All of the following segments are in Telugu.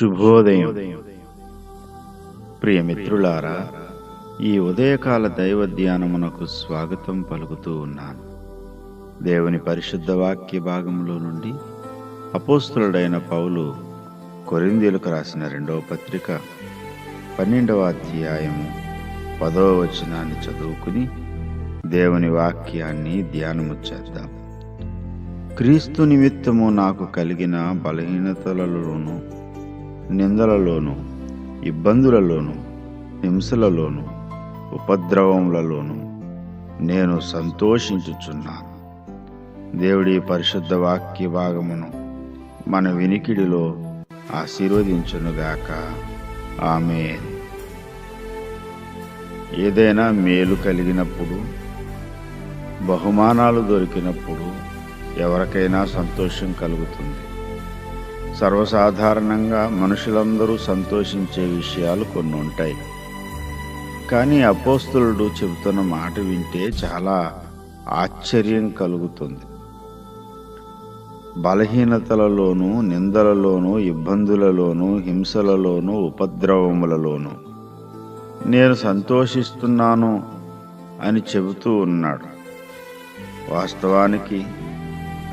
శుభోదయం. ప్రియమిత్రులారా ఈ ఉదయకాల దైవ ధ్యానమునకు స్వాగతం పలుకుతూ ఉన్నాను. దేవుని పరిశుద్ధ వాక్య భాగంలో నుండి అపోస్తులుడైన పౌలు కొరిందీలకు రాసిన రెండవ పత్రిక పన్నెండవ అధ్యాయము పదవ వచనాన్ని చదువుకుని దేవుని వాక్యాన్ని ధ్యానము చేద్దాం. క్రీస్తు నిమిత్తము నాకు కలిగిన బలహీనతలలోనూ నిందలలోను ఇబ్బందులలోను హింసలలోను ఉపద్రవములలోను నేను సంతోషించుచున్నాను. దేవుడి పరిశుద్ధ వాక్య భాగమును మన వినికిడిలో ఆశీర్వదించునుగాక. ఆమె ఏదైనా మేలు కలిగినప్పుడు బహుమానాలు దొరికినప్పుడు ఎవరికైనా సంతోషం కలుగుతుంది. సర్వసాధారణంగా మనుషులందరూ సంతోషించే విషయాలు కొన్ని ఉంటాయి. కానీ అపోస్తులుడు చెబుతున్న మాట వింటే చాలా ఆశ్చర్యం కలుగుతుంది. బలహీనతలలోనూ నిందలలోనూ ఇబ్బందులలోనూ హింసలలోనూ ఉపద్రవములలోనూ నేను సంతోషిస్తున్నాను అని చెబుతూ ఉన్నాడు. వాస్తవానికి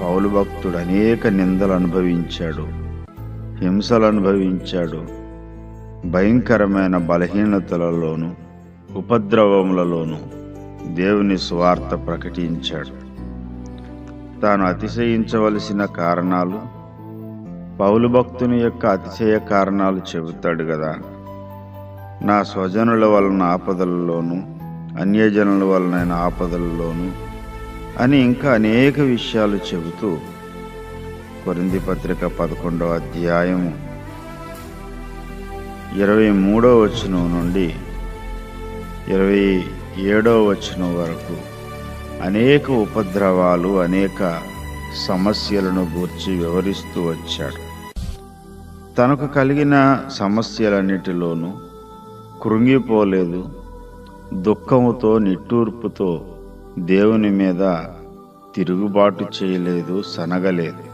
పౌలు భక్తుడు అనేక నిందలు అనుభవించాడు. హింసలు అనుభవించాడు. భయంకరమైన బలహీనతలలోనూ ఉపద్రవములలోనూ దేవుని స్వార్థ ప్రకటించాడు. తాను అతిశయించవలసిన కారణాలు పౌలు భక్తుని యొక్క అతిశయ కారణాలు చెబుతాడు కదా. నా స్వజనుల వలన ఆపదలలోనూ అన్యజనుల వలన ఆపదలలోనూ అని ఇంకా అనేక విషయాలు చెబుతూ కొరింది పత్రిక పదకొండవ అధ్యాయము ఇరవై మూడో వచనం నుండి ఇరవై ఏడో వచనం వరకు అనేక ఉపద్రవాలు అనేక సమస్యలను గూర్చి వివరిస్తూ వచ్చాడు. తనకు కలిగిన సమస్యలన్నిటిలోనూ కృంగిపోలేదు దుఃఖముతో నిట్టూర్పుతో దేవుని మీద తిరుగుబాటు చేయలేదు సనగలేదు.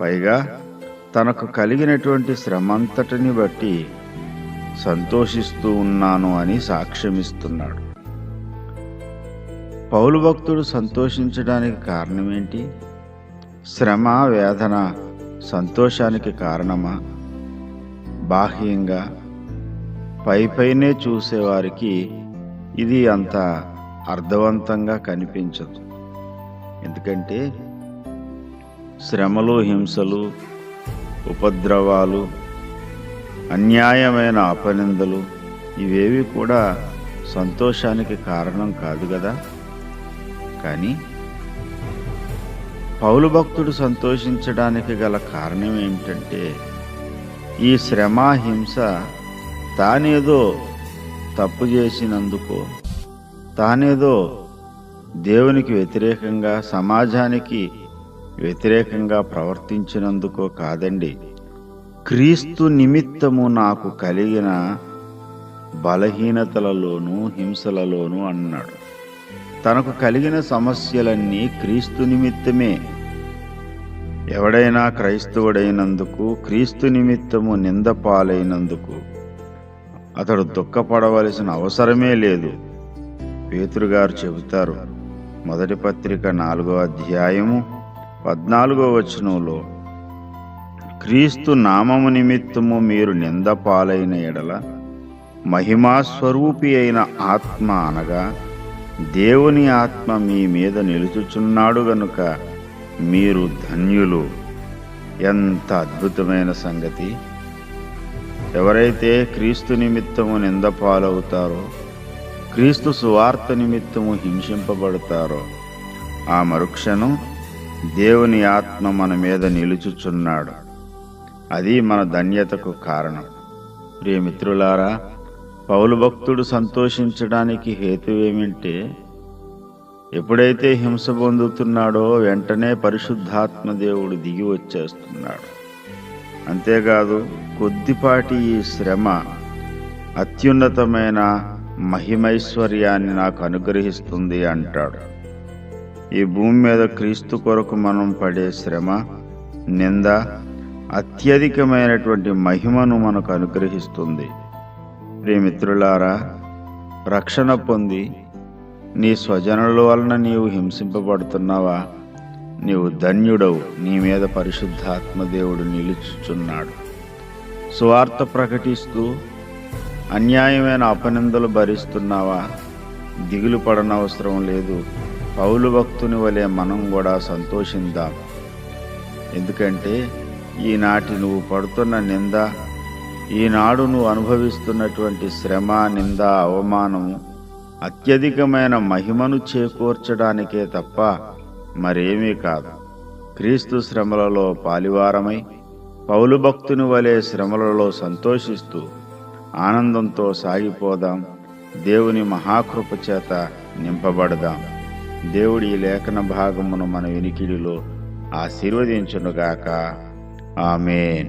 పైగా తనకు కలిగినటువంటి శ్రమంతటిని బట్టి సంతోషిస్తూ ఉన్నాను అని సాక్ష్యమిస్తున్నాడు. పౌలు భక్తుడు సంతోషించడానికి కారణం ఏంటి శ్రమ వేదన సంతోషానికి కారణమా? బాహ్యంగా పై పైనే చూసేవారికి ఇది అంత అర్థవంతంగా కనిపించదు. ఎందుకంటే శ్రమలు హింసలు ఉపద్రవాలు అన్యాయమైన అపనిందలు ఇవేవి కూడా సంతోషానికి కారణం కాదు కదా కానీ పౌలు భక్తుడు సంతోషించడానికి గల కారణం ఏమిటంటే ఈ శ్రమ హింస తానేదో తప్పు చేసినందుకో తానేదో దేవునికి వ్యతిరేకంగా సమాజానికి వ్యతిరేకంగా ప్రవర్తించినందుకో కాదండి. క్రీస్తు నిమిత్తము నాకు కలిగిన బలహీనతలలోనూ హింసలలోనూ అన్నాడు. తనకు కలిగిన సమస్యలన్నీ క్రీస్తు నిమిత్తమే. ఎవడైనా క్రైస్తవుడైనందుకు క్రీస్తు నిమిత్తము నింద పాలైనందుకు అతడు దుఃఖపడవలసిన అవసరమే లేదు. పేతురుగారు చెబుతారు. మొదటి పత్రిక నాలుగో అధ్యాయము పద్నాలుగో వచనంలో క్రీస్తు నామము నిమిత్తము మీరు నింద పాలైన ఎడల మహిమాస్వరూపి అయిన ఆత్మ అనగా దేవుని ఆత్మ మీ మీద నిలుచుచున్నాడు గనుక మీరు ధన్యులు. ఎంత అద్భుతమైన సంగతి! ఎవరైతే క్రీస్తు నిమిత్తము నిందపాలవుతారో క్రీస్తు సువార్త నిమిత్తము హింసింపబడతారో ఆ మరుక్షణం దేవుని ఆత్మ మన మీద నిలుచుచున్నాడు. అది మన ధన్యతకు కారణం. ప్రియమిత్రులారా పౌలు భక్తుడు సంతోషించడానికి హేతు ఏమిటంటే ఎప్పుడైతే హింస పొందుతున్నాడో వెంటనే పరిశుద్ధాత్మ దేవుడు దిగి వచ్చేస్తున్నాడు. అంతేకాదు కొద్దిపాటి ఈ శ్రమ అత్యున్నతమైన మహిమైశ్వర్యాన్ని నాకు అనుగ్రహిస్తుంది అంటాడు. ఈ భూమి మీద క్రీస్తు కొరకు మనం పడే శ్రమ నింద అత్యధికమైనటువంటి మహిమను మనకు అనుగ్రహిస్తుంది. ప్రియమిత్రులారా రక్షణ పొంది నీ స్వజనుల వలన నీవు హింసింపబడుతున్నావా? నీవు ధన్యుడవు. నీ మీద పరిశుద్ధాత్మదేవుడు నిలుచుచున్నాడు. సువార్త ప్రకటిస్తూ అన్యాయమైన అపనిందలు భరిస్తున్నావా? దిగులు పడనవసరం లేదు. పౌలు భక్తుని వలె మనం కూడా సంతోషిద్దాం ఎందుకంటే ఈనాటి నువ్వు పడుతున్న నింద ఈనాడు నువ్వు అనుభవిస్తున్నటువంటి శ్రమ నింద అవమానము అత్యధికమైన మహిమను చేకూర్చడానికే తప్ప మరేమీ కాదు. క్రీస్తు శ్రమలలో పాలివారమై పౌలు భక్తుని వలె శ్రమలలో సంతోషిస్తూ ఆనందంతో సాగిపోదాం. దేవుని మహాకృప చేత నింపబడదాం. దేవుడి లేఖన భాగమును మన వినికిడిలో ఆశీర్వదించునుగాక. ఆమె